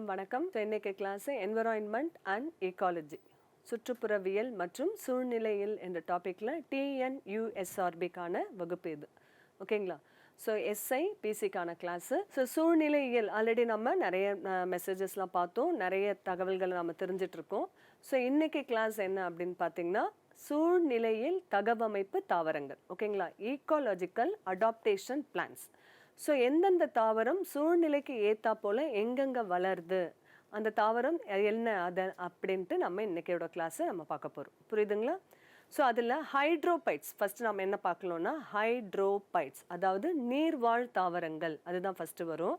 அனைவருக்கும் வணக்கம். இன்னைக்கு கிளாஸ் என்வரான்மெண்ட் அண்ட் ஈகாலஜி சுற்றுப்புறவியல் மற்றும் சூழ்நிலையில் என்ற டாப்பிக்கில் டிஎன்யூஎஸ்ஆர்பிக்கான வகுப்பு இது. ஓகேங்களா ஸோ எஸ்ஐ பிசிக்கான கிளாஸு ஸோ சூழ்நிலையியல் ஆல்ரெடி நம்ம நிறைய மெசேஜஸ்லாம் பார்த்தோம். நிறைய தகவல்களை நம்ம தெரிஞ்சிட்ருக்கோம் ஸோ இன்றைக்கி கிளாஸ் என்ன அப்படின்னு பார்த்தீங்கன்னா சூழ்நிலையில் தகவமைப்பு தாவரங்கள். ஓகேங்களா ஈக்காலஜிக்கல் அடாப்டேஷன் பிளான்ஸ் ஸோ எந்தெந்த தாவரம் சூழ்நிலைக்கு ஏற்றா போல் எங்கெங்கே வளருது? அந்த தாவரம் என்ன அதை அப்படின்ட்டு நம்ம இன்றைக்கியோட கிளாஸை நம்ம பார்க்க போகிறோம் புரியுதுங்களா? ஸோ அதில் ஹைட்ரோபைட்ஸ் ஃபஸ்ட்டு நம்ம என்ன பார்க்கணுன்னா ஹைட்ரோபைட்ஸ் அதாவது நீர்வாழ் தாவரங்கள். அதுதான் ஃபஸ்ட்டு வரும்.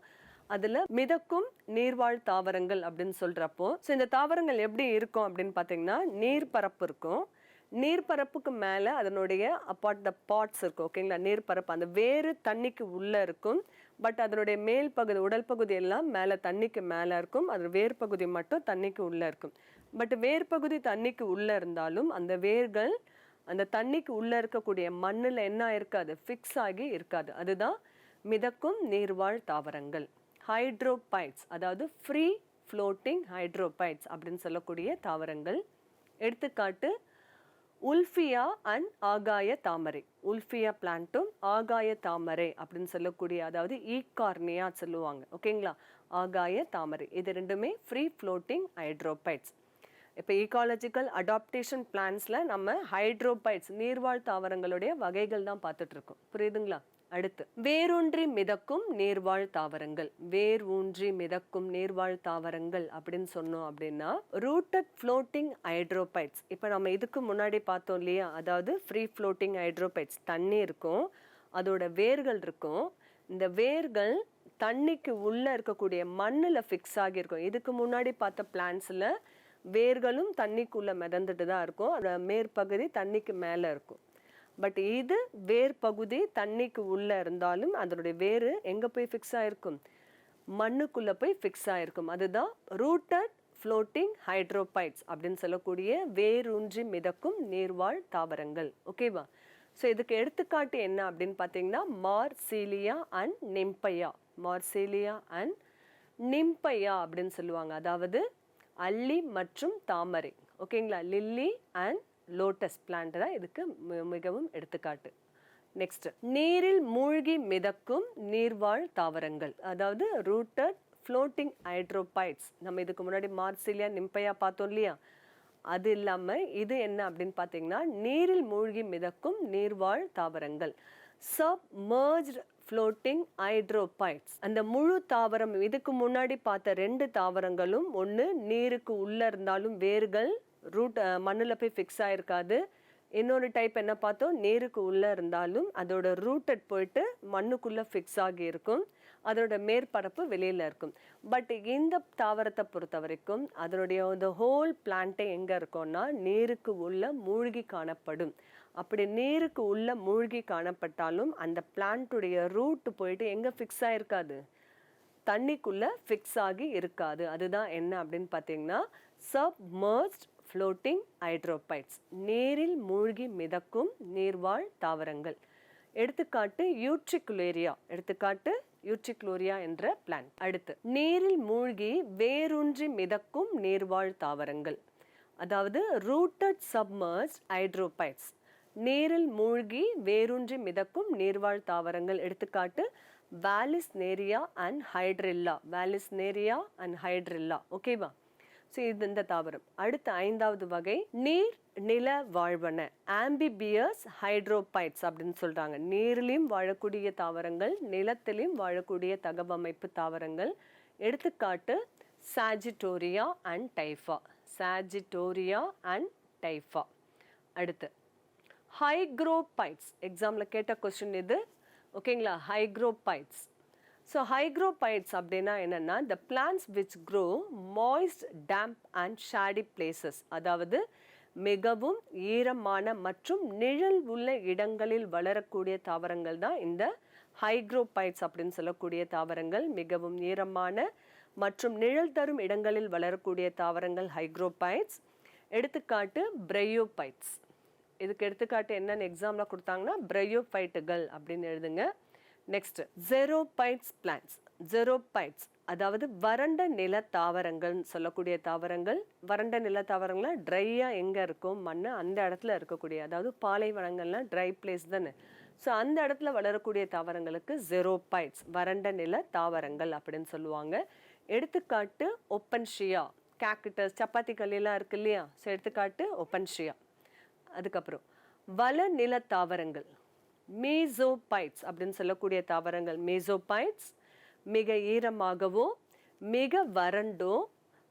அதில் மிதக்கும் நீர்வாழ் தாவரங்கள் அப்படின்னு சொல்கிறப்போ ஸோ இந்த தாவரங்கள் எப்படி இருக்கும் அப்படின்னு பார்த்தீங்கன்னா நீர்ப்பரப்பு இருக்கும். நீர்ப்பரப்புக்கு மேலே அதனுடைய அப்பாட் த பாட்ஸ் இருக்கும் ஓகேங்களா நீர்ப்பரப்பு அந்த வேறு தண்ணிக்கு உள்ளே இருக்கும். பட் அதனுடைய மேல் பகுதி உடல் பகுதி எல்லாம் மேலே தண்ணிக்கு மேலே இருக்கும். அது வேர் பகுதி மட்டும் தண்ணிக்கு உள்ளே இருக்கும். பட் வேர் பகுதி தண்ணிக்கு உள்ளே இருந்தாலும் அந்த வேர்கள் அந்த தண்ணிக்கு உள்ளே இருக்கக்கூடிய மண்ணில் என்ன இருக்காது ஃபிக்ஸ் ஆகி இருக்காது. அதுதான் மிதக்கும் நீர்வாழ் தாவரங்கள். ஹைட்ரோபைட்ஸ் அதாவது ஃப்ரீ ஃப்ளோட்டிங் ஹைட்ரோபைட்ஸ் அப்படின்னு சொல்லக்கூடிய தாவரங்கள். எடுத்துக்காட்டு உல்ஃபியா அண்ட் ஆகாய தாமரை. உல்ஃபியா பிளான்ட்டும் ஆகாய தாமரை அப்படின்னு சொல்லக்கூடிய அதாவது ஈகார்னியா சொல்லுவாங்க. ஓகேங்களா? ஆகாய தாமரை. இது ரெண்டுமே ஃப்ரீ ஃப்ளோட்டிங் ஹைட்ரோபைட்ஸ் இப்போ ஈகாலஜிக்கல் அடாப்டேஷன் பிளான்ஸில் நம்ம ஹைட்ரோபைட்ஸ் நீர்வாழ் தாவரங்களுடைய வகைகள் தான் பார்த்துட்ருக்கோம் புரியுதுங்களா? அடுத்து வேரூன்றி மிதக்கும் நீர்வாழ் தாவரங்கள். வேர் ஊன்றி மிதக்கும் நீர்வாழ் தாவரங்கள் அப்படின்னு சொன்னோம் அப்படின்னா ரூட்டட் ஃப்ளோட்டிங் ஹைட்ரோபைட்ஸ் இப்போ நம்ம இதுக்கு முன்னாடி பார்த்தோம் இல்லையா? அதாவது ஃப்ரீ ஃப்ளோட்டிங் ஹைட்ரோபைட்ஸ் தண்ணி இருக்கும் அதோட வேர்கள் இருக்கும். இந்த வேர்கள் தண்ணிக்கு உள்ளே இருக்கக்கூடிய மண்ணில் ஃபிக்ஸ் ஆகியிருக்கும். இதுக்கு முன்னாடி பார்த்த பிளான்ஸில் வேர்களும் தண்ணிக்குள்ளே மிதந்துட்டு தான் இருக்கும். அதோட மேற்பகுதி தண்ணிக்கு மேலே இருக்கும். பட் இது வேர் பகுதி தண்ணிக்கு உள்ளே இருந்தாலும் அதனுடைய வேர் எங்கே போய் ஃபிக்ஸ் ஆயிருக்கும்? மண்ணுக்குள்ளே போய் ஃபிக்ஸ் ஆயிருக்கும். அதுதான் ரூட்டட் ஃப்ளோட்டிங் ஹைட்ரோபைட்ஸ் அப்படின்னு சொல்லக்கூடிய வேரூன்றி மிதக்கும் நீர்வாழ் தாவரங்கள். ஓகேவா ஸோ இதுக்கு எடுத்துக்காட்டு என்ன அப்படின்னு பார்த்தீங்கன்னா மார்சீலியா அண்ட் நிம்பையா. மார்சீலியா அண்ட் நிம்பையா அப்படின்னு சொல்லுவாங்க. அதாவது அல்லி மற்றும் தாமரை. ஓகேங்களா லில்லி அண்ட் லோட்டஸ் பிளான்ட் தான் இதுக்கு மிகவும் எடுத்துக்காட்டு. நெக்ஸ்ட் நீரில் மூழ்கி மிதக்கும் நீர்வாழ் தாவரங்கள் அதாவது ரூட்டட் ஃப்ளோட்டிங் ஹைட்ரோபைட்ஸ் நம்ம இதுக்கு முன்னாடி மார்சிலியா நிம்பையா பார்த்தோம் இல்லையா? அது இல்லாமல் இது என்ன அப்படின்னு பார்த்தீங்கன்னா நீரில் மூழ்கி மிதக்கும் நீர்வாழ் தாவரங்கள். சப் மர்ஜ் ஃப்ளோட்டிங் ஹைட்ரோபைட்ஸ் அந்த முழு தாவரம் இதுக்கு முன்னாடி பார்த்த ரெண்டு தாவரங்களும் ஒன்று நீருக்கு உள்ளே இருந்தாலும் வேர்கள் ரூட் மண்ணில் போய் ஃபிக்ஸ் ஆகிருக்காது இன்னொரு டைப் என்ன பார்த்தோம்? நீருக்கு உள்ளே இருந்தாலும் அதோட ரூட்டட் போயிட்டு மண்ணுக்குள்ளே ஃபிக்ஸ் ஆகி இருக்கும். அதோட மேற்பரப்பு வெளியில் இருக்கும். பட் இந்த தாவரத்தை பொறுத்த வரைக்கும் அதனுடைய இந்த ஹோல் பிளான்ட்டே எங்கே இருக்கும்னா நீருக்கு உள்ள மூழ்கி காணப்படும். அப்படி நீருக்கு உள்ள மூழ்கி காணப்பட்டாலும் அந்த பிளான்ட்டுடைய ரூட் போயிட்டு எங்கே ஃபிக்ஸ் ஆகிருக்காது தண்ணிக்குள்ளே ஃபிக்ஸ் ஆகி இருக்காது. அதுதான் என்ன அப்படின்னு பார்த்தீங்கன்னா சப்மர்ஸ்ட் ஃப்ளோட்டிங் ஹைட்ரோபைட்ஸ் நீரில் மூழ்கி மிதக்கும் நீர்வாழ் தாவரங்கள். எடுத்துக்காட்டு யூட்ரிகுலேரியா எடுத்துக்காட்டு யூட்ரிக்ளோரியா என்ற பிளான்ட் அடுத்து நீரில் மூழ்கி வேரூன்றி மிதக்கும் நீர்வாழ் தாவரங்கள். அதாவது ரூட்டட் சப்மர்ஸ் ஹைட்ரோபைட்ஸ் நீரில் மூழ்கி வேரூன்றி மிதக்கும் நீர்வாழ் தாவரங்கள். எடுத்துக்காட்டு Vallisneria and Hydrilla Vallisneria and Hydrilla ஓகேவா ஸோ இது இந்த தாவரம். அடுத்த ஐந்தாவது வகை நீர் நில வாழ்வன ஆம்பிபியஸ் ஹைட்ரோபைட்ஸ் அப்படின்னு சொல்றாங்க. நீரிலையும் வாழக்கூடிய தாவரங்கள் நிலத்திலையும் வாழக்கூடிய தகவமைப்பு தாவரங்கள். எடுத்துக்காட்டு சாஜிட்டோரியா அண்ட் டைஃபா சாஜிட்டோரியா அண்ட் டைஃபா அடுத்து ஹைக்ரோபைட்ஸ் எக்ஸாமில் கேட்ட கொஸ்டின் இது ஓகேங்களா ஹைக்ரோபைட்ஸ் ஸோ ஹைக்ரோபைட்ஸ் அப்படின்னா என்னென்னா இந்த plants which grow moist damp and shady places அதாவது மிகவும் ஈரமான மற்றும் நிழல் உள்ள இடங்களில் வளரக்கூடிய தாவரங்கள் தான் இந்த ஹைக்ரோபைட்ஸ் அப்படின்னு சொல்லக்கூடிய தாவரங்கள். மிகவும் ஈரமான மற்றும் நிழல் தரும் இடங்களில் வளரக்கூடிய தாவரங்கள் ஹைக்ரோபைட்ஸ் எடுத்துக்காட்டு பிரையோபைட்ஸ் இதுக்கு எடுத்துக்காட்டு என்னென்னு எக்ஸாமில் கொடுத்தாங்கன்னா பிரையோபைட்டுகள் அப்படின்னு எழுதுங்க. நெக்ஸ்ட் ஜெரோபைட்ஸ் பிளான்ஸ் ஜெரோபைட்ஸ் அதாவது வறண்ட நில தாவரங்கள்னு சொல்லக்கூடிய தாவரங்கள். வறண்ட நில தாவரங்கள்லாம் ட்ரையாக எங்கே இருக்கும்? மண் அந்த இடத்துல இருக்கக்கூடிய அதாவது பாலைவனங்கள்லாம் ட்ரை பிளேஸ் தானே. ஸோ அந்த இடத்துல வளரக்கூடிய தாவரங்களுக்கு ஜெரோபைட்ஸ் வறண்ட நில தாவரங்கள் அப்படின்னு சொல்லுவாங்க. எடுத்துக்காட்டு ஒப்பன்ஷியா கேக்கிட்டஸ் சப்பாத்தி கல்லாம் இருக்கு இல்லையா? ஸோ எடுத்துக்காட்டு ஒப்பன்ஷியா அதுக்கப்புறம் வள நில தாவரங்கள். மேசோபைட்ஸ் அப்படின்னு சொல்லக்கூடிய தாவரங்கள். மீசோபைட்ஸ் மிக ஈரமாகவோ மிக வறண்டோ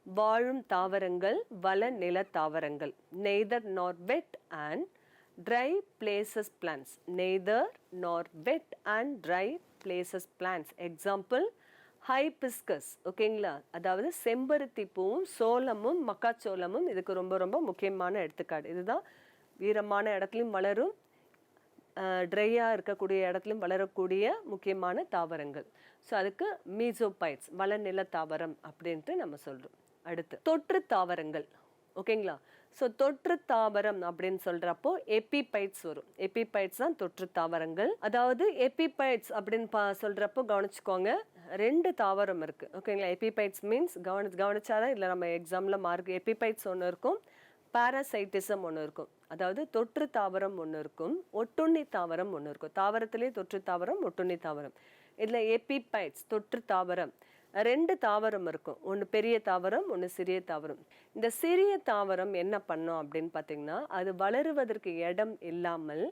வாழும் தாவரங்கள் வள நில தாவரங்கள். Neither nor wet and dry places plants neither nor wet and dry places plants example hibiscus ஓகேங்களா அதாவது செம்பருத்தி பூவும் சோளமும் மக்காச்சோளமும் இதுக்கு ரொம்ப ரொம்ப முக்கியமான எடுத்துக்காடு. இதுதான் ஈரமான இடத்துலையும் வளரும் ட்ரையாக இருக்கக்கூடிய இடத்துலையும் வளரக்கூடிய முக்கியமான தாவரங்கள். ஸோ அதுக்கு மீசோபைட்ஸ் வளநில தாவரம் அப்படின்ட்டு நம்ம சொல்கிறோம் அடுத்து தொற்று தாவரங்கள். ஓகேங்களா ஸோ தொற்று தாவரம் அப்படின்னு சொல்கிறப்போ எபிபைட்ஸ் வரும். எபிபைட்ஸ் தான் தொற்று தாவரங்கள். அதாவது எபிபைட்ஸ் அப்படின்னு பா சொல்கிறப்போ கவனிச்சுக்கோங்க ரெண்டு தாவரம் இருக்குது ஓகேங்களா எபிபைட்ஸ் மீன்ஸ் கவனி கவனிச்சாதான் இல்லை நம்ம எக்ஸாமில் மார்க் எபிபைட்ஸ் ஒன்று இருக்கும். பாராசைட்டிசம் ஒன்று இருக்கும். அதாவது தொற்று தாவரம் ஒன்று இருக்கும் ஒட்டுண்ணி தாவரம் ஒன்று இருக்கும். தாவரத்திலே தொற்று தாவரம் ஒட்டுண்ணி தாவரம். இதில் எபிபைட்ஸ் தொற்று தாவரம். ரெண்டு தாவரம் இருக்கும். ஒன்று பெரிய தாவரம் ஒன்று சிறிய தாவரம். இந்த சிறிய தாவரம் என்ன பண்ணும் அப்படின்னு பார்த்தீங்கன்னா அது வளருவதற்கு இடம் இல்லாமல்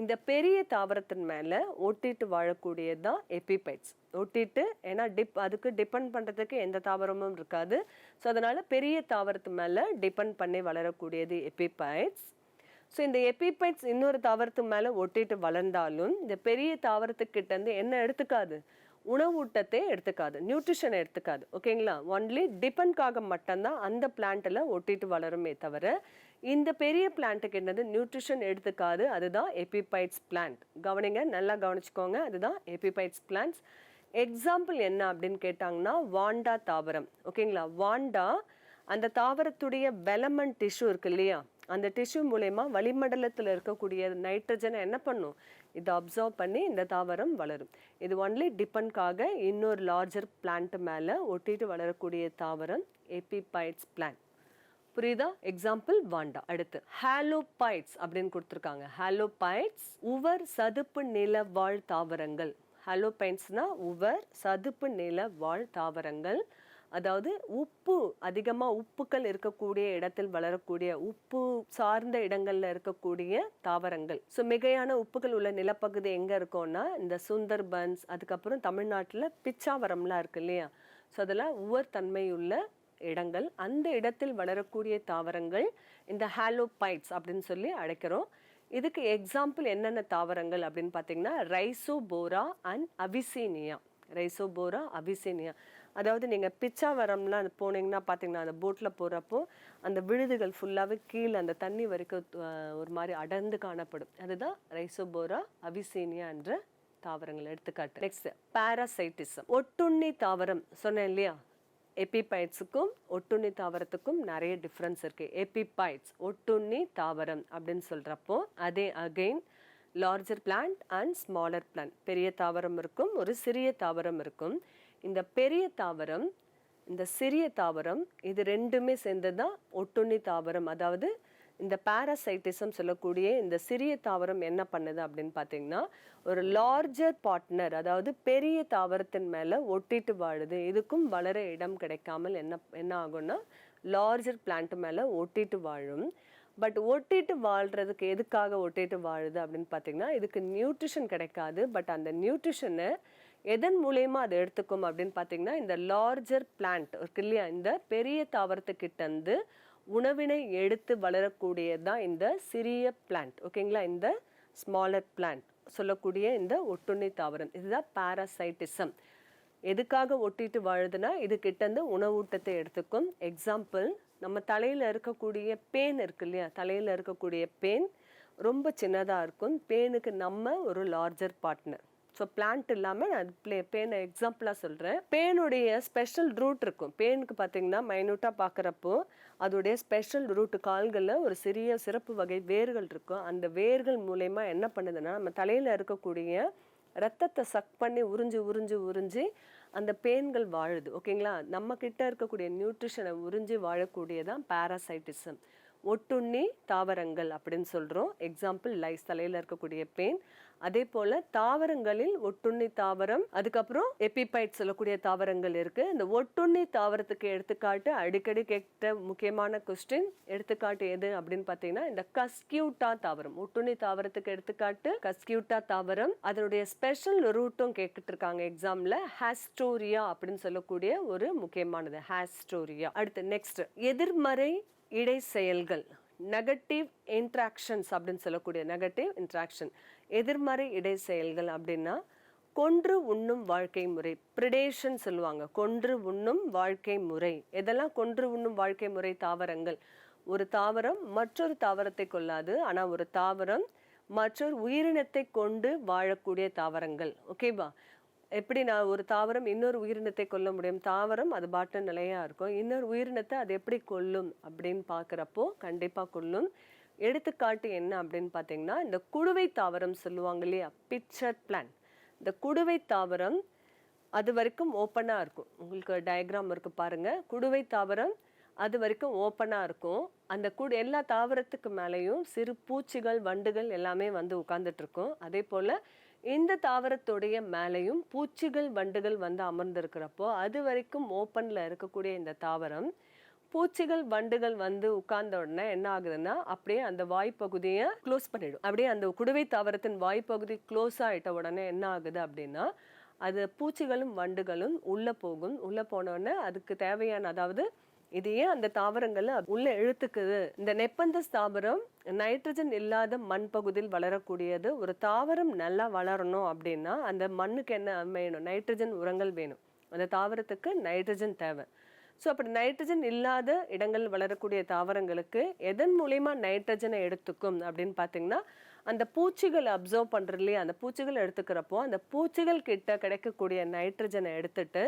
இந்த பெரிய தாவரத்தின் மேலே ஒட்டிட்டு வாழக்கூடியது தான் எபிபைட்ஸ். ஒட்டிட்டு ஏன்னா டிப் அதுக்கு டிபெண்ட் பண்ணுறதுக்கு எந்த தாவரமும் இருக்காது. ஸோ அதனால் பெரிய தாவரத்து மேலே டிபெண்ட் பண்ணி வளரக்கூடியது எபிபைட்ஸ். ஸோ இந்த எபிபைட்ஸ் இன்னொரு தாவரத்து மேலே ஒட்டிட்டு வளர்ந்தாலும் இந்த பெரிய தாவரத்துக்கிட்டேருந்து என்ன எடுத்துக்காது? உணவூட்டத்தை எடுத்துக்காது நியூட்ரிஷனை எடுத்துக்காது. ஓகேங்களா ஒன்லி டிபெண்ட்காக மட்டும்தான் அந்த பிளான்ட்டில் ஒட்டிட்டு வளருமே தவிர இந்த பெரிய பிளான்ட்டுக்கு என்னது? நியூட்ரிஷன் எடுத்துக்காது. அதுதான் எபிபைட்ஸ் பிளான்ட் கவனிங்க நல்லா கவனிச்சுக்கோங்க. அதுதான் எபிபைட்ஸ் பிளான்ட்ஸ் எக்ஸாம்பிள் என்ன அப்படின்னு கேட்டாங்கன்னா வாண்டா தாவரம். ஓகேங்களா வாண்டா அந்த தாவரத்துடைய வெலமன் டிஷ்யூ இருக்கு இல்லையா? அந்த டிஷ்யூ மூலயமா வளிமண்டலத்தில் இருக்கக்கூடிய நைட்ரஜனை என்ன பண்ணும்? இதை அப்சர்வ் பண்ணி இந்த தாவரம் வளரும். இது ஒன்லி டிபெண்ட்காக இன்னொரு லார்ஜர் பிளான்ட் மேலே ஒட்டிட்டு வளரக்கூடிய தாவரம் எபிபைட்ஸ் பிளான்ட் புரியுதா? Example Vanda. அடுத்து ஹாலோபைட்ஸ் அப்படின்னு கொடுத்துருக்காங்க. ஹாலோபைட்ஸ் உவர் சதுப்பு நில வாழ் தாவரங்கள். ஹாலோபைட்ஸ்னா உவர் சதுப்பு நில வாழ் தாவரங்கள். அதாவது உப்பு அதிகமாக உப்புக்கள் இருக்கக்கூடிய இடத்தில் வளரக்கூடிய உப்பு சார்ந்த இடங்களில் இருக்கக்கூடிய தாவரங்கள். ஸோ மிகையான உப்புகள் உள்ள நிலப்பகுதி எங்கே இருக்கும்னா இந்த சுந்தர்பன்ஸ் அதுக்கப்புறம் தமிழ்நாட்டில் பிச்சாவரம்லாம் இருக்கு இல்லையா? ஸோ அதெல்லாம் உவர் தன்மையுள்ள இடங்கள் அந்த இடத்தில் வளரக்கூடிய தாவரங்கள் இந்த ஹாலோபைட்ஸ் அப்படின்னு சொல்லி அழைக்கிறோம். இதுக்கு எக்ஸாம்பிள் என்னென்ன தாவரங்கள் அப்படின்னு பார்த்தீங்கன்னா Rhizophora and Avicennia Rhizophora Avicennia அதாவது நீங்கள் பிச்சாவரம்லாம் போனீங்கன்னா பார்த்தீங்கன்னா அந்த போட்டில் போகிறப்போ அந்த விழுதுகள் ஃபுல்லாகவே கீழே அந்த தண்ணி வரைக்கும் ஒரு மாதிரி அடர்ந்து காணப்படும். அதுதான் ரைசோபோரா அவிசீனியா என்ற தாவரங்கள். எடுத்துக்காட்டு. நெக்ஸ்ட் பாராசைட்டிசம் ஒட்டுண்ணி தாவரம். சொன்னேன் இல்லையா? எபிபைட்ஸுக்கும் ஒட்டுண்ணி தாவரத்துக்கும் நிறைய டிஃப்ரென்ஸ் இருக்குது எபிபைட்ஸ் ஒட்டுண்ணி தாவரம் அப்படின்னு சொல்கிறப்போ அதே again larger plant and smaller plant பெரிய தாவரம் இருக்கும் ஒரு சிறிய தாவரம் இருக்கும். இந்த பெரிய தாவரம் இந்த சிறிய தாவரம் இது ரெண்டுமே சேர்ந்தது தான் ஒட்டுண்ணி தாவரம். அதாவது இந்த பாராசைட்டிசம் சொல்லக்கூடிய இந்த சிறிய தாவரம் என்ன பண்ணுது அப்படின்னு பார்த்தீங்கன்னா ஒரு லார்ஜர் பார்ட்னர் அதாவது பெரிய தாவரத்தின் மேலே ஒட்டிட்டு வாழுது. இதுக்கும் வளர இடம் கிடைக்காமல் என்ன என்ன ஆகும்னா லார்ஜர் பிளான்ட் மேலே ஒட்டிட்டு வாழும். பட் ஒட்டிட்டு வாழ்கிறதுக்கு எதுக்காக ஒட்டிட்டு வாழுது அப்படின்னு பார்த்தீங்கன்னா இதுக்கு நியூட்ரிஷன் கிடைக்காது. பட் அந்த நியூட்ரிஷனை எதன் மூலயமா அதை எடுத்துக்கும் அப்படின்னு பார்த்தீங்கன்னா இந்த லார்ஜர் பிளான்ட் இருக்கு இல்லையா இந்த பெரிய தாவரத்துக்கிட்டேருந்து உணவினை எடுத்து வளரக்கூடியது தான் இந்த சிறிய பிளான்ட் ஓகேங்களா இந்த ஸ்மாலர் பிளான்ட் சொல்லக்கூடிய இந்த ஒட்டுண்ணி தாவரம். இதுதான் பாராசைட்டிசம் எதுக்காக ஒட்டிட்டு வாழுதுன்னா இது கிட்டேருந்து உணவூட்டத்தை எடுத்துக்கும். எக்ஸாம்பிள் நம்ம தலையில் இருக்கக்கூடிய பேன் இருக்கு இல்லையா? தலையில் இருக்கக்கூடிய பேன் ரொம்ப சின்னதாக இருக்கும். பேனுக்கு நம்ம ஒரு லார்ஜர் பார்ட்னர் ஸோ பிளான்ட் இல்லாமல் நான் ப்ளே பேனை எக்ஸாம்பிளாக சொல்கிறேன் பேனுடைய ஸ்பெஷல் ரூட் இருக்கும். பேனுக்கு பார்த்தீங்கன்னா மைனூட்டாக பார்க்குறப்போ அதோடைய ஸ்பெஷல் ரூட் கால்களில் ஒரு சிறிய சிறப்பு வகை வேர்கள் இருக்கும். அந்த வேர்கள் மூலயமா என்ன பண்ணுதுன்னா நம்ம தலையில் இருக்கக்கூடிய ரத்தத்தை சக் பண்ணி உறிஞ்சு உறிஞ்சு உறிஞ்சி அந்த பேன்கள் வாழுது. ஓகேங்களா நம்ம கிட்ட இருக்கக்கூடிய நியூட்ரிஷனை உறிஞ்சி வாழக்கூடியதான் பேராசைட்டிசம் ஒட்டுண்ணி தாவரங்கள் அப்படின்னு சொல்கிறோம் எக்ஸாம்பிள் லைஸ் தலையில் இருக்கக்கூடிய பெயின் அதே போல் தாவரங்களில் ஒட்டுண்ணி தாவரம் அதுக்கப்புறம் எபிபைட் சொல்லக்கூடிய தாவரங்கள் இருக்குது இந்த ஒட்டுண்ணி தாவரத்துக்கு எடுத்துக்காட்டு அடிக்கடி கேட்ட முக்கியமான கொஸ்டின் எடுத்துக்காட்டு எது அப்படின்னு பார்த்தீங்கன்னா இந்த கஸ்கியூட்டா தாவரம். ஒட்டுண்ணி தாவரத்துக்கு எடுத்துக்காட்டு கஸ்கியூட்டா தாவரம். அதனுடைய ஸ்பெஷல் ரூட்டும் கேட்டுட்டு இருக்காங்க எக்ஸாமில் ஹாஸ்டோரியா அப்படின்னு சொல்லக்கூடிய ஒரு முக்கியமானது. ஹாஸ்டோரியா அடுத்து நெக்ஸ்ட் எதிர்மறை இடை செயல்கள் நெகட்டிவ் இன்ட்ராக்ஷன்ஸ் அப்படின்னு சொல்லக்கூடிய நெகட்டிவ் இன்ட்ராக்ஷன் எதிர்மறை இடை செயல்கள் அப்படின்னா கொன்று உண்ணும் வாழ்க்கை முறை ப்ரிடேஷன் சொல்லுவாங்க கொன்று உண்ணும் வாழ்க்கை முறை. எதெல்லாம் கொன்று உண்ணும் வாழ்க்கை முறை? தாவரங்கள். ஒரு தாவரம் மற்றொரு தாவரத்தை கொள்ளாது ஆனால் ஒரு தாவரம் மற்றொரு உயிரினத்தை கொண்டு வாழக்கூடிய தாவரங்கள். ஓகேவா எப்படி நான் ஒரு தாவரம் இன்னொரு உயிரினத்தை கொல்ல முடியும்? தாவரம் அது பாட்டு நிலையாக இருக்கும். இன்னொரு உயிரினத்தை அது எப்படி கொல்லும் அப்படின்னு பார்க்குறப்போ கண்டிப்பாக கொல்லும். எடுத்துக்காட்டு என்ன அப்படின்னு பார்த்தீங்கன்னா இந்த குடுவை தாவரம் சொல்லுவாங்க இல்லையா? பிக்சர் பிளான் இந்த குடுவை தாவரம் அது வரைக்கும் ஓப்பனாக இருக்கும். உங்களுக்கு டயக்ராம் இருக்குது பாருங்கள் குடுவை தாவரம் அது வரைக்கும் ஓப்பனாக இருக்கும். அந்த குடு எல்லா தாவரத்துக்கு மேலேயும் சிறு பூச்சிகள் வண்டுகள் எல்லாமே வந்து உட்காந்துட்ருக்கும் இருக்கும். அதே போல் இந்த தாவரத்துடைய மேலேயும் பூச்சிகள் வண்டுகள் வந்து அமர்ந்திருக்கிறப்போ அது வரைக்கும் ஓப்பனில் இருக்கக்கூடிய இந்த தாவரம் பூச்சிகள் வண்டுகள் வந்து உட்கார்ந்த உடனே என்ன ஆகுதுன்னா அப்படியே அந்த வாய்ப்பகுதியை க்ளோஸ் பண்ணிடும். அப்படியே அந்த குடுவை தாவரத்தின் வாய்ப்பகுதி க்ளோஸ் ஆயிட்ட உடனே என்ன ஆகுது அப்படின்னா அது பூச்சிகளும் வண்டுகளும் உள்ளே போகும். உள்ளே போனவுடனே அதுக்கு தேவையான அதாவது இது ஏன் அந்த தாவரங்களை உள்ள இழுத்துக்குது. இந்த நெப்பந்த தாவரம் நைட்ரஜன் இல்லாத மண் பகுதியில் வளரக்கூடியது. ஒரு தாவரம் நல்லா வளரணும் அப்படின்னா அந்த மண்ணுக்கு என்ன வேணும்? நைட்ரஜன் உரங்கள் வேணும். அந்த தாவரத்துக்கு நைட்ரஜன் தேவை. ஸோ அப்படி நைட்ரஜன் இல்லாத இடங்கள் வளரக்கூடிய தாவரங்களுக்கு எதன் மூலயமா நைட்ரஜனை எடுத்துக்கும் அப்படின்னு பார்த்தீங்கன்னா அந்த பூச்சிகள் அப்சர்வ் பண்ணுற இல்லையா? அந்த பூச்சிகள் எடுத்துக்கிறப்போ அந்த பூச்சிகள் கிட்ட கிடைக்கக்கூடிய நைட்ரஜனை எடுத்துட்டு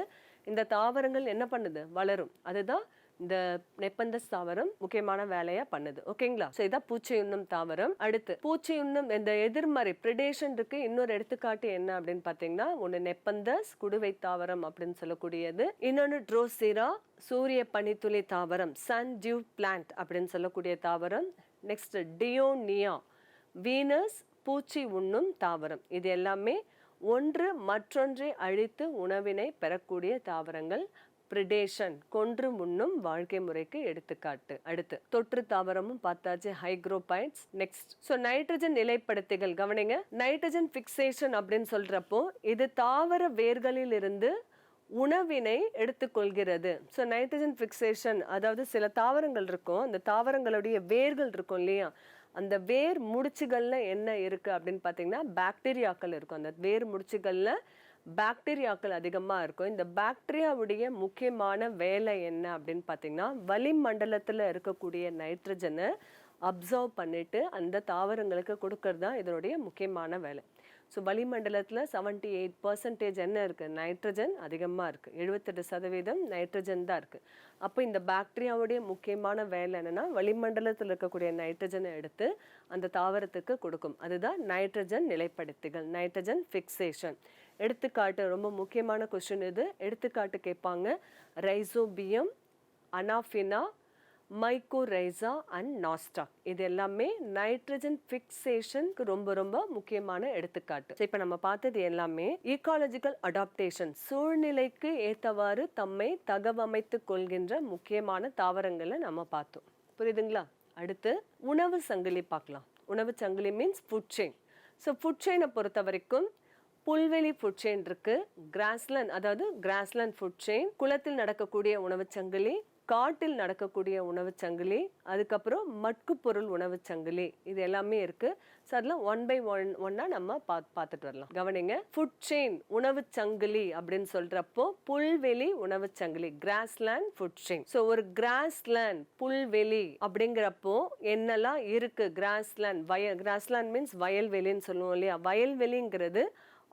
இந்த தாவரங்கள் என்ன பண்ணுது? வளரும். அதுதான் இந்த நெப்பந்தஸ் தாவரம் முக்கியமான வேலையா பண்ணுது. ஓகேங்களா? ஸோ இதான் பூச்சி உண்ணும் தாவரம். அடுத்து பூச்சி உண்ணும் இந்த எதிர்மறை பிரிடேஷன் இருக்கு. இன்னொரு எடுத்துக்காட்டு என்ன அப்படின்னு பார்த்தீங்கன்னா ஒன்று நெப்பந்தஸ் குடுவை தாவரம் அப்படின்னு சொல்லக்கூடியது. இன்னொன்று ட்ரோசிரா சூரிய பனித்துளி தாவரம் சன் டியூ பிளான்ட் அப்படின்னு சொல்லக்கூடிய தாவரம். நெக்ஸ்ட் டியோனியா வீனஸ் பூச்சி உண்ணும் தாவரம். இது எல்லாமே ஒன்று மற்றொன்றை அழித்து உணவினை பெறக்கூடிய தாவரங்கள். பிரிடேஷன் கொன்று முன்னும் வாழ்க்கை முறைக்கு எடுத்துக்காட்டு. அடுத்து தொற்று தாவரமும் பார்த்தாச்சு ஹைக்ரோபைட்ஸ் நெக்ஸ்ட் ஸோ நைட்ரஜன் நிலைப்படுத்திகள் கவனிங்க. நைட்ரஜன் ஃபிக்சேஷன் அப்படின்னு சொல்றப்போ இது தாவர வேர்களில் இருந்து உணவினை எடுத்துக்கொள்கிறது. ஸோ நைட்ரஜன் ஃபிக்சேஷன் அதாவது சில தாவரங்கள் இருக்கும் அந்த தாவரங்களுடைய வேர்கள் இருக்கும் இல்லையா? அந்த வேர் முடிச்சுகளில் என்ன இருக்குது அப்படின்னு பார்த்தீங்கன்னா பாக்டீரியாக்கள் இருக்கும். அந்த வேர் முடிச்சுகளில் பாக்டீரியாக்கள் அதிகமாக இருக்கும். இந்த பாக்டீரியாவுடைய முக்கியமான வேலை என்ன அப்படின்னு பார்த்தீங்கன்னா வளிமண்டலத்தில் இருக்கக்கூடிய நைட்ரஜனை அப்சர்வ் பண்ணிட்டு அந்த தாவரங்களுக்கு கொடுக்கறது தான் இதனுடைய முக்கியமான வேலை. ஸோ வளிமண்டலத்தில் செவன்டி எயிட் பர்சன்டேஜ் என்ன இருக்குது நைட்ரஜன் அதிகமாக இருக்குது எழுபத்தெட்டு சதவீதம் நைட்ரஜன் தான் இருக்குது அப்போ இந்த பாக்டீரியாவுடைய முக்கியமான வேலை என்னென்னா வளிமண்டலத்தில் இருக்கக்கூடிய நைட்ரஜனை எடுத்து அந்த தாவரத்துக்கு கொடுக்கும். அதுதான் நைட்ரஜன் நிலைப்படுத்திகள் நைட்ரஜன் ஃபிக்சேஷன் எடுத்துக்காட்டு ரொம்ப முக்கியமான கொஸ்டின் இது. எடுத்துக்காட்டு கேட்பாங்க Rhizobium Anabaena Mycorrhiza and Nostoc இது எல்லாமே நைட்ரஜன் ஃபிக்சேஷனுக்கு ரொம்ப ரொம்ப முக்கியமான எடுத்துக்காட்டு. இப்போ நம்ம பார்த்தது எல்லாமே ஈக்காலஜிக்கல் அடாப்டேஷன் சூழ்நிலைக்கு ஏற்றவாறு தம்மை தகவமைத்து கொள்கின்ற முக்கியமான தாவரங்களை நம்ம பார்த்தோம். புரியுதுங்களா? அடுத்து உணவு சங்கிலி பார்க்கலாம். உணவு சங்கிலி means food chain so food செயினை பொறுத்த வரைக்கும் புல்வெளி ஃபுட் செயின் இருக்கு. கிராஸ்லன் அதாவது கிராஸ்லேண்ட் ஃபுட் செயின் குளத்தில் நடக்கக்கூடிய உணவுச் சங்கிலி காட்டில் நடக்கக்கூடிய உணவுச் சங்கிலி அதுக்கப்புறம் மட்கு பொருள் உணவுச் சங்கிலி இது எல்லாமே இருக்கு. ஸோ அதில் ஒன் பை ஒன் ஒன்னா நம்ம பா பார்த்துட்டு வரலாம். கவனிங்க ஃபுட் செயின் உணவுச் சங்கிலி அப்படின்னு சொல்றப்போ புல்வெளி உணவுச் சங்கிலி கிராஸ்லேண்ட் ஃபுட் செயின் ஸோ ஒரு கிராஸ்லேண்ட் புல்வெளி அப்படிங்கிறப்போ என்னெல்லாம் இருக்கு? கிராஸ்லேண்ட் வயல் கிராஸ்லேண்ட் மீன்ஸ் வயல்வெளின்னு சொல்லுவோம் இல்லையா? வயல்வெளிங்கிறது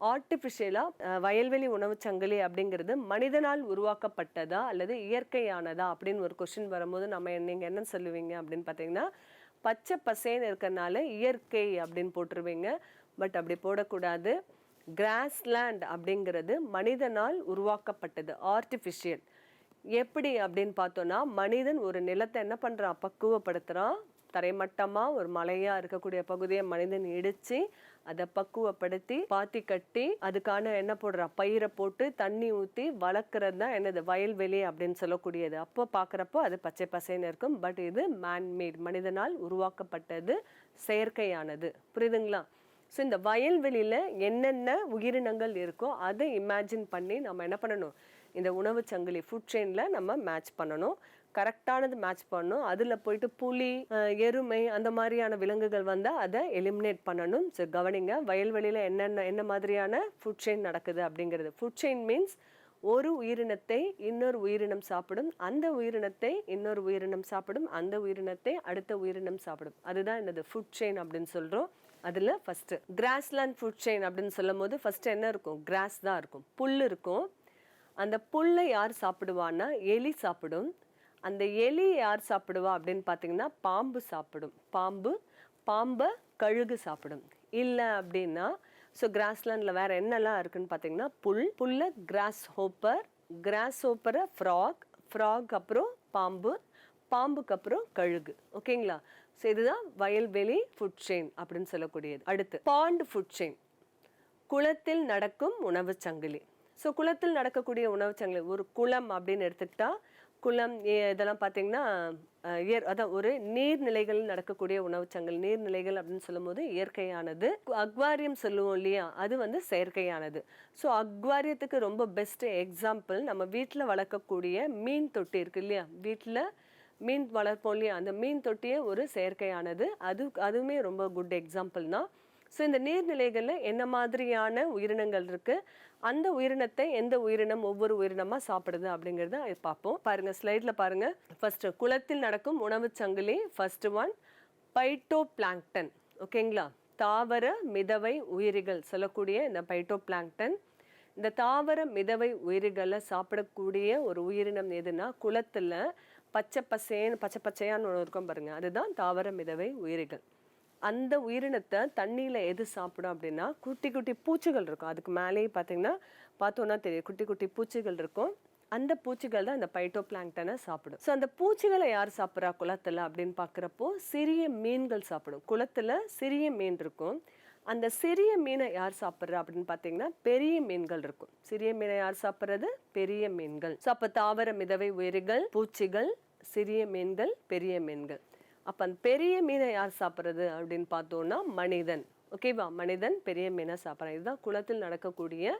ஆர்டிஃபிஷியலாக வயல்வெளி உணவுச் சங்கிலி அப்படிங்கிறது மனிதனால் உருவாக்கப்பட்டதா அல்லது இயற்கையானதா அப்படின்னு ஒரு கொஷின் வரும்போது நம்ம நீங்கள் என்ன சொல்லுவீங்க அப்படின்னு பார்த்தீங்கன்னா பச்சை பசேன்னு இருக்கிறனால இயற்கை அப்படின்னு போட்டுருவீங்க. பட் அப்படி போடக்கூடாது. கிராஸ்லேண்ட் அப்படிங்கிறது மனிதனால் உருவாக்கப்பட்டது ஆர்டிஃபிஷியல் எப்படி அப்படின்னு பார்த்தோன்னா மனிதன் ஒரு நிலத்தை என்ன பண்ணுறான் பக்குவப்படுத்துகிறான் தரைமட்டமாக ஒரு மலையாக இருக்கக்கூடிய பகுதியை மனிதன் இடித்து அதை பக்குவப்படுத்தி பாத்தி கட்டி அதுக்கான என்ன போடுற? பயிரை போட்டு தண்ணி ஊற்றி வளர்க்குறது தான் என்னது? வயல்வெளி அப்படின்னு சொல்லக்கூடியது. அப்போ பார்க்குறப்போ அது பச்சை பசைன்னு இருக்கும். பட் இது மேன்மேட் மனிதனால் உருவாக்கப்பட்டது செயற்கையானது. புரியுதுங்களா? ஸோ இந்த வயல்வெளியில் என்னென்ன உயிரினங்கள் இருக்கோ அதை இமேஜின் பண்ணி நம்ம என்ன பண்ணணும்? இந்த உணவு சங்கிலி ஃபுட் செயினில் நம்ம மேட்ச் பண்ணணும். கரெக்டானது மேட்ச் பண்ணணும். அதில் போயிட்டு புலி எருமை அந்த மாதிரியான விலங்குகள் வந்தால் அதை எலிமினேட் பண்ணணும். ஸோ கவனிங்க வயல்வெளியில் என்னென்ன என்ன மாதிரியான ஃபுட் செயின் நடக்குது அப்படிங்கிறது. ஃபுட் செயின் மீன்ஸ் ஒரு உயிரினத்தை இன்னொரு உயிரினம் சாப்பிடும். அந்த உயிரினத்தை இன்னொரு உயிரினம் சாப்பிடும். அந்த உயிரினத்தை அடுத்த உயிரினம் சாப்பிடும். அதுதான் என்னது? ஃபுட் செயின் அப்படின்னு சொல்கிறோம் அதில் ஃபஸ்ட்டு கிராஸ்லேண்ட் ஃபுட் செயின் அப்படின்னு சொல்லும் போது ஃபஸ்ட்டு என்ன இருக்கும்? கிராஸ் தான் இருக்கும். புல் இருக்கும். அந்த புல்லை யார் சாப்பிடுவான்னா எலி சாப்பிடும். அந்த எலி யார் சாப்பிடுவா அப்படின்னு பார்த்தீங்கன்னா பாம்பு சாப்பிடும். பாம்பு பாம்பை கழுகு சாப்பிடும். இல்லை அப்படின்னா ஸோ கிராஸ்லேண்டில் வேறு என்னெல்லாம் இருக்குன்னு பார்த்தீங்கன்னா புல் புல்லை கிராஸ் ஹோப்பர் கிராஸ் ஹோப்பரை ஃப்ராக் ஃப்ராக் அப்புறம் பாம்பு பாம்புக்கு அப்புறம் கழுகு. ஓகேங்களா ஸோ இதுதான் வயல்வெளி ஃபுட் செயின் அப்படின்னு சொல்லக்கூடியது. அடுத்து பாண்ட் ஃபுட் செயின் குளத்தில் நடக்கும் உணவுச் சங்கிலி. ஸோ குளத்தில் நடக்கக்கூடிய உணவுச் சங்கிலி ஒரு குளம் அப்படின்னு எடுத்துக்கிட்டால் குளம் ஏ- இதெல்லாம் பார்த்தீங்கன்னா அஹ், இயற் அதான் ஒரு நீர்நிலைகளில் நடக்கக்கூடிய உணவுச் நீர்நிலைகள் அப்படின்னு சொல்லும்போது இயற்கையானது. அக்வாரியம் சொல்லுவோம் இல்லையா? அது வந்து செயற்கையானது. ஸோ அக்வாரியத்துக்கு ரொம்ப பெஸ்ட் எக்ஸாம்பிள் நம்ம வீட்டில் வளர்க்கக்கூடிய மீன் தொட்டி இருக்கு இல்லையா? வீட்டில் மீன் வளர்ப்போம் இல்லையா? அந்த மீன் தொட்டியே ஒரு செயற்கையானது. அது அதுவுமே ரொம்ப குட் எக்ஸாம்பிள் தான். ஸோ இந்த நீர்நிலைகளில் என்ன மாதிரியான உயிரினங்கள் இருக்கு? அந்த உயிரினத்தை எந்த உயிரினம் ஒவ்வொரு உயிரினமாக சாப்பிடுது அப்படிங்கிறத பார்ப்போம். பாருங்க ஸ்லைடில் பாருங்க. ஃபர்ஸ்ட் குளத்தில் நடக்கும் உணவுச் சங்கிலி ஃபர்ஸ்ட் ஒன் பைட்டோ பிளாங்டன் ஓகேங்களா தாவர மிதவை உயிரிகள் சொல்லக்கூடிய இந்த பைட்டோ பிளாங்டன் இந்த தாவர மிதவை உயிரிகளை சாப்பிடக்கூடிய ஒரு உயிரினம் எதுனா குளத்தில் பச்சை பசேன்னு பச்சை பச்சையான்னு ஒன்று இருக்கும் பாருங்க. அதுதான் தாவர மிதவை உயிரிகள். அந்த உயிரினத்தை தண்ணியில் எது சாப்பிடும் அப்படின்னா குட்டி குட்டி பூச்சிகள் இருக்கும். அதுக்கு மேலேயே பார்த்தீங்கன்னா பார்த்தோன்னா தெரியும். குட்டி குட்டி பூச்சிகள் இருக்கும். அந்த பூச்சிகள் தான் அந்த பைட்டோ பிளாங்டனை சாப்பிடும். ஸோ அந்த பூச்சிகளை யார் சாப்பிட்றா? குளத்தில் அப்படின்னு பார்க்குறப்போ சிறிய மீன்கள் சாப்பிடும். குளத்தில் சிறிய மீன் இருக்கும். அந்த சிறிய மீனை யார் சாப்பிட்றா அப்படின்னு பார்த்தீங்கன்னா பெரிய மீன்கள் இருக்கும். சிறிய மீனை யார் சாப்பிட்றது? பெரிய மீன்கள். ஸோ அப்போ தாவர மிதவை உயிரிகள் பூச்சிகள் சிறிய மீன்கள் பெரிய மீன்கள். அப்போ அந்த பெரிய மீனை யார் சாப்பிட்றது அப்படின்னு பார்த்தோன்னா மனிதன். ஓகேவா மனிதன் பெரிய மீனை சாப்பிட்றான். இதுதான் குளத்தில் நடக்கக்கூடிய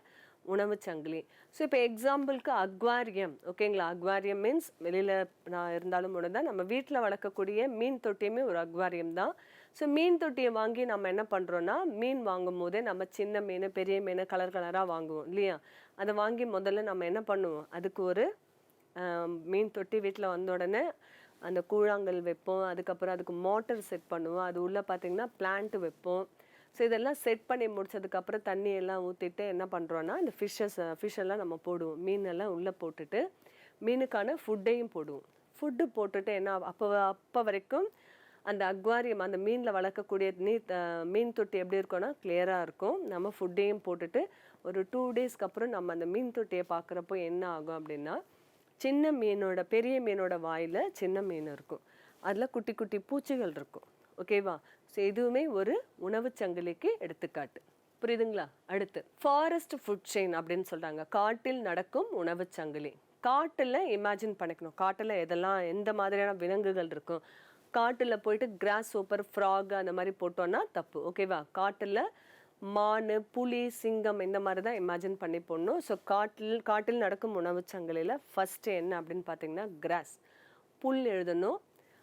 உணவு சங்கிலி. ஸோ இப்போ எக்ஸாம்பிளுக்கு அக்வாரியம். ஓகேங்களா அக்வாரியம் மீன்ஸ் வெளியில் நான் இருந்தாலும் ஒன்று தான் நம்ம வீட்டில் வளர்க்கக்கூடிய மீன் தொட்டியுமே ஒரு அக்வாரியம் தான். ஸோ மீன் தொட்டியை வாங்கி நம்ம என்ன பண்ணுறோன்னா மீன் வாங்கும் போதே நம்ம சின்ன மீன் பெரிய மீன் கலர் கலராக வாங்குவோம் இல்லையா? அதை வாங்கி முதல்ல நம்ம என்ன பண்ணுவோம்? அதுக்கு ஒரு மீன் தொட்டி வீட்டில் வந்த உடனே அந்த கூழாங்கல் வைப்போம் அதுக்கப்புறம் அதுக்கு மோட்டர் செட் பண்ணுவோம் அது உள்ளே பார்த்தீங்கன்னா பிளான்ட் வைப்போம். ஸோ இதெல்லாம் செட் பண்ணி முடிச்சதுக்கப்புறம் தண்ணி எல்லாம் ஊற்றிட்டு என்ன பண்ணுறோன்னா இந்த ஃபிஷ்ஷஸ் ஃபிஷ்ஷெல்லாம் நம்ம போடுவோம். மீன் எல்லாம் உள்ளே போட்டுட்டு மீனுக்கான ஃபுட்டையும் போடுவோம். ஃபுட்டு போட்டுட்டு என்ன அப்போ அப்போ வரைக்கும் அந்த அக்வாரியம் அந்த மீனில் வளர்க்கக்கூடிய நீர் மீன் தொட்டி எப்படி இருக்கும்னா கிளியராக இருக்கும். நம்ம ஃபுட்டையும் போட்டுட்டு ஒரு டூ டேஸ்க்கு அப்புறம் நம்ம அந்த மீன் தொட்டியை பார்க்குறப்போ என்ன ஆகும் அப்படின்னா சின்ன மீனோட பெரிய மீனோட வாயில் சின்ன மீன் இருக்கும். அதில் குட்டி குட்டி பூச்சிகள் இருக்கும். ஓகேவா ஸோ எதுவுமே ஒரு உணவுச் சங்கிலிக்கு எடுத்துக்காட்டு. புரியுதுங்களா? அடுத்து ஃபாரஸ்ட் ஃபுட் செயின் அப்படின்னு சொல்கிறாங்க காட்டில் நடக்கும் உணவுச் சங்கிலி. காட்டில் இமேஜின் பண்ணிக்கணும். காட்டில் எதெல்லாம் எந்த மாதிரியான விலங்குகள் இருக்கும்? காட்டில் போயிட்டு கிராஸ் சூப்பர் ஃப்ராக் அந்த மாதிரி போட்டோன்னா தப்பு. ஓகேவா காட்டில் மான் புலி சிங்கம் இந்த மாதிரி தான் இமேஜின் பண்ணி போடணும். ஸோ காட்டில் காட்டில் நடக்கும் உணவுச் சங்கிலியில் ஃபஸ்ட்டு என்ன அப்படின்னு பார்த்தீங்கன்னா கிராஸ் புல் எழுதணும்.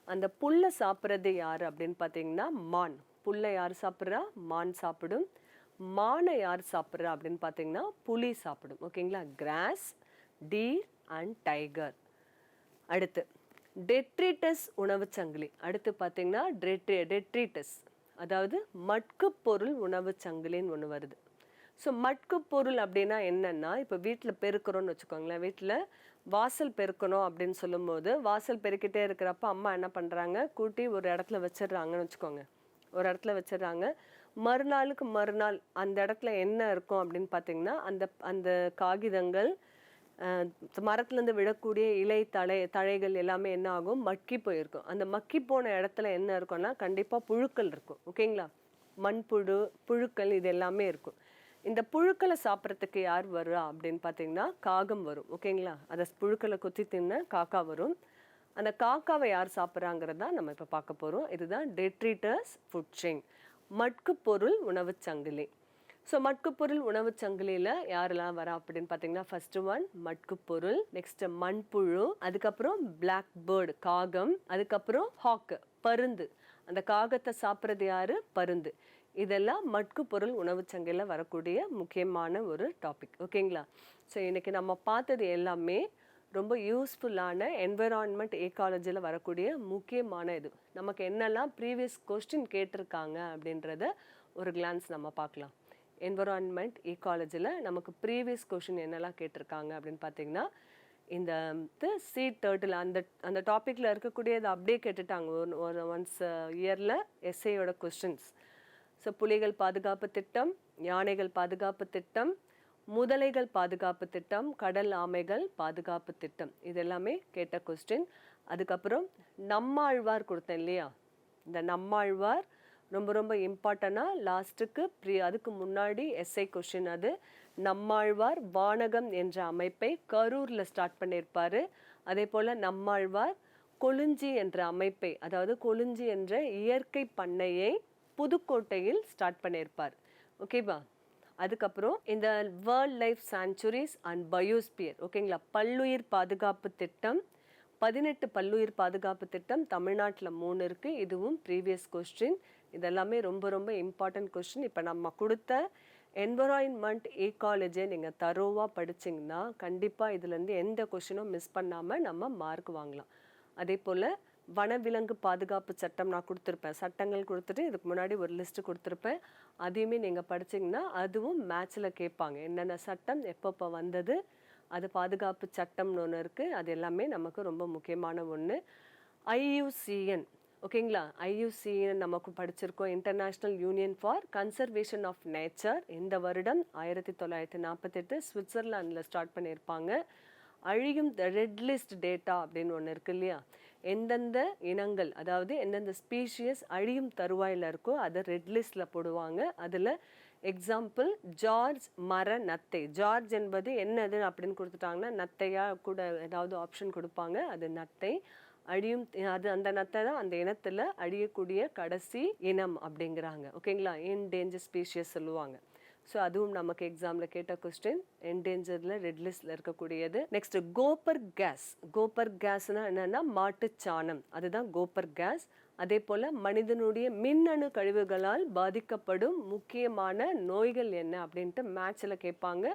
அந்த புல்லை சாப்பிட்றது யார் அப்படின்னு பார்த்தீங்கன்னா மான். புல்லை யார் சாப்பிட்றா? மான் சாப்பிடும். மானை யார் சாப்பிட்றா அப்படின்னு பார்த்தீங்கன்னா புலி சாப்பிடும். ஓகேங்களா கிராஸ் டீர் அண்ட் டைகர் அடுத்து டெட்ரிட்டஸ் உணவு சங்கிலி. அடுத்து பார்த்தீங்கன்னா டெட்ரி டெட்ரிட்டஸ் அதாவது மட்கு பொருள் உணவுச் சங்கிலின்னு ஒன்று வருது. ஸோ மட்கு பொருள் அப்படின்னா என்னன்னா இப்போ வீட்டில் பெருக்கிறோன்னு வச்சுக்கோங்களேன். வீட்டில் வாசல் பெருக்கணும் அப்படின்னு சொல்லும்போது வாசல் பெருக்கிட்டே இருக்கிறப்ப அம்மா என்ன பண்ணுறாங்க கூட்டி ஒரு இடத்துல வச்சிடுறாங்கன்னு வச்சுக்கோங்க. ஒரு இடத்துல வச்சிடுறாங்க. மறுநாளுக்கு மறுநாள் அந்த இடத்துல என்ன இருக்கும் அப்படின்னு பார்த்தீங்கன்னா அந்த அந்த காகிதங்கள் மரத்துலேருந்து விழக்கூடிய இலை தழை தழைகள் எல்லாமே என்ன ஆகும்? மக்கி போயிருக்கும். அந்த மக்கி போன இடத்துல என்ன இருக்கும்னா கண்டிப்பாக புழுக்கள் இருக்கும். ஓகேங்களா? மண்புழு புழுக்கள் இது எல்லாமே இருக்கும். இந்த புழுக்களை சாப்பிட்றதுக்கு யார் வருவா அப்படின்னு பார்த்தீங்கன்னா காகம் வரும். ஓகேங்களா? அதை புழுக்களை குத்தி தின்ன காக்கா வரும். அந்த காக்காவை யார் சாப்பிட்றாங்கிறது தான் நம்ம இப்போ பார்க்க போகிறோம் இதுதான் டெட்ரிட்டர்ஸ் ஃபுட் செயின் மட்கு பொருள் உணவு சங்கிலி. ஸோ மட்கு பொருள் சங்கிலியில் யாரெல்லாம் வரா அப்படின்னு பார்த்தீங்கன்னா ஃபர்ஸ்ட் ஒன் மட்கு பொருள் நெக்ஸ்ட் மண்புழு அதுக்கப்புறம் பிளாக் பேர்டு காகம் அதுக்கப்புறம் ஹாக்கு பருந்து. அந்த காகத்தை சாப்பிட்றது யாரு? பருந்து. இதெல்லாம் மட்கு பொருள் உணவுச் சங்கையில் வரக்கூடிய முக்கியமான ஒரு டாபிக் ஓகேங்களா ஸோ இன்னைக்கு நம்ம பார்த்தது எல்லாமே ரொம்ப யூஸ்ஃபுல்லான என்விரான்மெண்ட் ஏகாலஜியில் வரக்கூடிய முக்கியமான இது. நமக்கு என்னெல்லாம் ப்ரீவியஸ் கொஸ்டின் கேட்டிருக்காங்க அப்படின்றத ஒரு கிளான்ஸ் நம்ம பார்க்கலாம். என்விரான்மெண்ட் ஈக்காலஜியில் நமக்கு ப்ரீவியஸ் கொஷின் என்னெல்லாம் கேட்டிருக்காங்க அப்படின்னு பார்த்தீங்கன்னா இந்த um, சி டேர்ட்டில் அந்த அந்த டாப்பிக்கில் இருக்கக்கூடியதை அப்படியே கேட்டுட்டாங்க. ஒரு ஒரு ஒன்ஸ் இயரில் எஸ்ஏயோட கொஸ்டின்ஸ் ஸோ புலிகள் பாதுகாப்பு திட்டம் யானைகள் பாதுகாப்பு திட்டம் முதலைகள் பாதுகாப்பு திட்டம் கடல் ஆமைகள் பாதுகாப்பு திட்டம். இது எல்லாமே கேட்ட கொஸ்டின் அதுக்கப்புறம் நம்மாழ்வார் கொடுத்தேன் இல்லையா? இந்த நம்மாழ்வார் ரொம்ப ரொம்ப இம்பார்ட்டண்ட்டாக லாஸ்ட்டுக்கு ப்ரீ அதுக்கு முன்னாடி எஸ்ஐ கொஷின் அது. நம்மாழ்வார் வானகம் என்ற அமைப்பை கரூரில் ஸ்டார்ட் பண்ணியிருப்பார் அதே போல் நம்மாழ்வார் கொழுஞ்சி என்ற அமைப்பை அதாவது கொழுஞ்சி என்ற இயற்கை பண்ணையை புதுக்கோட்டையில் ஸ்டார்ட் பண்ணியிருப்பார் ஓகேவா அதுக்கப்புறம் இந்த world life sanctuaries and biosphere ஓகேங்களா பல்லுயிர் பாதுகாப்பு திட்டம் பதினெட்டு பல்லுயிர் பாதுகாப்பு திட்டம் தமிழ்நாட்டில் மூணு இருக்குது இதுவும் ப்ரீவியஸ் கொஸ்டின் இதெல்லாமே ரொம்ப ரொம்ப இம்பார்ட்டன்ட் கொஸ்டின் இப்போ நம்ம கொடுத்த என்வரான்மெண்ட் ஈகாலஜியை நீங்கள் தரோவாக படிச்சிங்கன்னா கண்டிப்பாக இதுலேருந்து எந்த கொஷினும் மிஸ் பண்ணாமல் நம்ம மார்க் வாங்கலாம். அதே போல் வனவிலங்கு பாதுகாப்பு சட்டம் நான் கொடுத்துருப்பேன். சட்டங்கள் கொடுத்துட்டு இதுக்கு முன்னாடி ஒரு லிஸ்ட்டு கொடுத்துருப்பேன். அதையுமே நீங்கள் படிச்சிங்கன்னா அதுவும் மேட்ச்சில் கேட்பாங்க. என்னென்ன சட்டம் எப்பப்போ வந்தது அது பாதுகாப்பு சட்டம்னு ஒன்று இருக்குது அது எல்லாமே நமக்கு ரொம்ப முக்கியமான ஒன்று ஐயுசிஎன் ஓகேங்களா? ஐயூசிஎன் நமக்கு படிச்சிருக்கோம். International union for conservation of nature இந்த வருடம் ஆயிரத்தி தொள்ளாயிரத்தி நாற்பத்தெட்டு சுவிட்சர்லாண்டில் ஸ்டார்ட் பண்ணியிருப்பாங்க. அழியும் ரெட் லிஸ்ட் டேட்டா அப்படின்னு ஒன்று இருக்கு இல்லையா? எந்தெந்த இனங்கள் அதாவது எந்தெந்த ஸ்பீஷியஸ் அழியும் தருவாயில் இருக்கோ அதை ரெட் லிஸ்ட்டில் போடுவாங்க. அதில் எக்ஸாம்பிள் ஜார்ஜ் மர நத்தை ஜார்ஜ் என்பது என்னது அப்படின்னு கொடுத்துட்டாங்கன்னா நத்தையாக கூட ஏதாவது ஆப்ஷன் கொடுப்பாங்க. அது நத்தை. அழியும் அது அந்த நத்தை தான் அந்த இனத்தில் அழியக்கூடிய கடைசி இனம் அப்படிங்கிறாங்க. ஓகேங்களா? என்டேஞ்சர் ஸ்பீஷியஸ் சொல்லுவாங்க. ஸோ அதுவும் நமக்கு எக்ஸாமில் கேட்ட கொஸ்டின் என்டேஞ்சரில் ரெட் லிஸ்ட்டில் இருக்கக்கூடியது. நெக்ஸ்ட் கோப்பர் கேஸ் கோப்பர் கேஸ்னா என்னென்னா மாட்டுச்சாணம் அதுதான் கோப்பர் கேஸ் அதே போல் மனிதனுடைய மின்னணு கழிவுகளால் பாதிக்கப்படும் முக்கியமான நோய்கள் என்ன அப்படின்ட்டு மேட்ச்சில் கேட்பாங்க.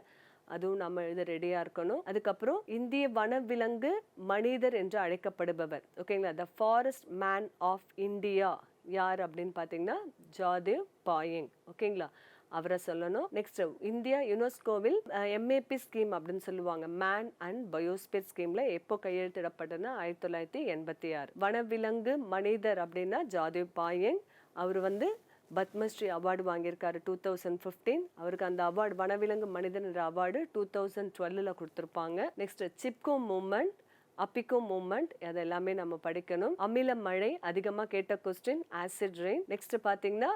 அதுவும் நம்ம எழுத ரெடியாக இருக்கணும். அதுக்கப்புறம் இந்திய வனவிலங்கு மனிதர் என்று அழைக்கப்படுபவர். ஓகேங்களா the forest man of India யார் அப்படின்னு பார்த்தீங்கன்னா ஜாதேவ் பாயிங். ஓகேங்களா அவரை சொல்லணும். நெக்ஸ்ட் இந்தியா யுனெஸ்கோவில் எம்ஏபி ஸ்கீம் அப்படின்னு சொல்லுவாங்க. மேன் அண்ட் பயோஸ்பேஸ் ஸ்கீம்ல எப்போ கையெழுத்திடப்பட்டதுன்னா ஆயிரத்தி தொள்ளாயிரத்தி எண்பத்தி ஆறு. வனவிலங்கு மனிதர் அப்படின்னா ஜாதேவ் பாயிங். அவர் வந்து பத்மஸ்ரீ அவார்டு வாங்கியிருக்காரு டூ தௌசண்ட் ஃபிஃப்டீன் அவருக்கு அந்த அவார்டு வனவிலங்கு மனிதன் என்ற அவார்டு டூ தௌசண்ட் டுவெல்லில் கொடுத்துருப்பாங்க. Next Chipko movement Appiko movement அது எல்லாமே நம்ம படிக்கணும். அமில மழை அதிகமாக கேட்ட கொஸ்டின் ஆசிட் ரெயின் நெக்ஸ்ட் பார்த்தீங்கன்னா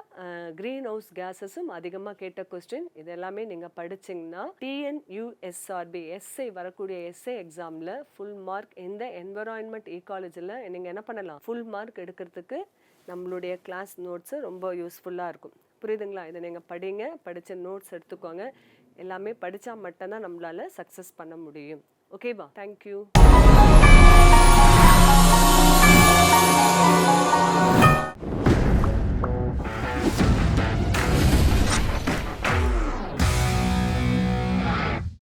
கிரீன் ஹவுஸ் கேஸஸும் அதிகமாக கேட்ட கொஸ்டின் இது எல்லாமே நீங்கள் படிச்சிங்கன்னா டிஎன்யூஎஸ்ஆர்பி எஸ்ஐ வரக்கூடிய எஸ்ஐ எக்ஸாமில் ஃபுல் மார்க் இந்த என்வரான்மெண்ட் ஈகாலஜியில் நீங்கள் என்ன பண்ணலாம்? ஃபுல் மார்க் எடுக்கிறதுக்கு நம்மளுடைய கிளாஸ் நோட்ஸு ரொம்ப யூஸ்ஃபுல்லாக இருக்கும். புரியுதுங்களா? இதை நீங்கள் படிங்க படித்த நோட்ஸ் எடுத்துக்கோங்க. எல்லாமே படித்தா மட்டும்தான் நம்மளால் சக்ஸஸ் பண்ண முடியும். ஓகேவா தேங்க்யூ